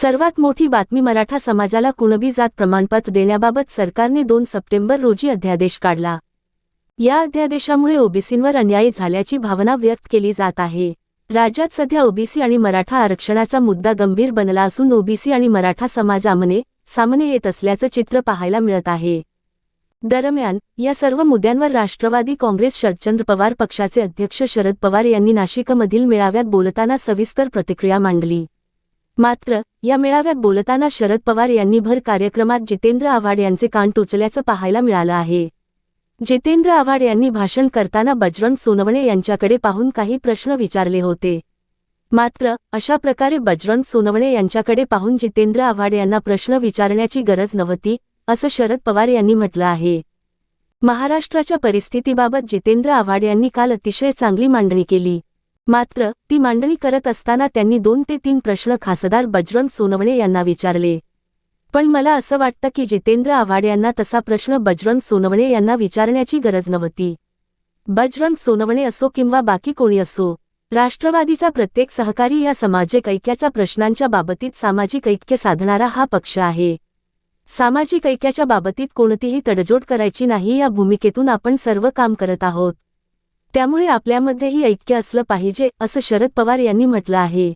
सर्वात मोठी बातमी मराठा समाजाला कुणबी जात प्रमाणपत्र देण्याबाबत सरकारने दोन सप्टेंबर रोजी अध्यादेश काढला. या अध्यादेशामुळे ओबीसींवर अन्याय झाल्याची भावना व्यक्त केली जात आहे. राज्यात सध्या ओबीसी आणि मराठा आरक्षणाचा मुद्दा गंभीर बनला असून ओबीसी आणि मराठा समाजामने सामने येत असल्याचं चित्र पाहायला मिळत आहे. दरम्यान या सर्व मुद्द्यांवर राष्ट्रवादी काँग्रेस शरदचंद्र पवार पक्षाचे अध्यक्ष शरद पवार यांनी नाशिकमधील मेळाव्यात बोलताना सविस्तर प्रतिक्रिया मांडली. मात्र या मेळाव्यात बोलताना शरद पवार यांनी भर कार्यक्रमात जितेंद्र आव्हाड यांचे कान टोचल्याचं पाहायला मिळालं आहे. जितेंद्र आव्हाड यांनी भाषण करताना बजरंग सोनवणे यांच्याकडे पाहून काही प्रश्न विचारले होते. मात्र अशा प्रकारे बजरंग सोनवणे यांच्याकडे पाहून जितेंद्र आव्हाड यांना प्रश्न विचारण्याची गरज नव्हती असं शरद पवार यांनी म्हटलं आहे. महाराष्ट्राच्या परिस्थितीबाबत जितेंद्र आव्हाड यांनी काल अतिशय चांगली मांडणी केली. मात्र ती मांडणी करत असताना त्यांनी दोन ते तीन प्रश्न खासदार बजरंग सोनवणे यांना विचारले. पण मला असं वाटतं की जितेंद्र आव्हाड यांना तसा प्रश्न बजरंग सोनवणे यांना विचारण्याची गरज नव्हती. बजरंग सोनवणे असो किंवा बाकी कोणी असो राष्ट्रवादीचा प्रत्येक सहकारी या सामाजिक ऐक्याचा प्रश्नांच्या बाबतीत सामाजिक ऐक्य साधणारा हा पक्ष आहे. सामाजिक ऐक्याच्या बाबतीत कोणतीही तडजोड करायची नाही या भूमिकेतून आपण सर्व काम करत आहोत. त्यामुळे आपल्यामध्येही ऐक्य असलं पाहिजे असं शरद पवार यांनी म्हटलं आहे.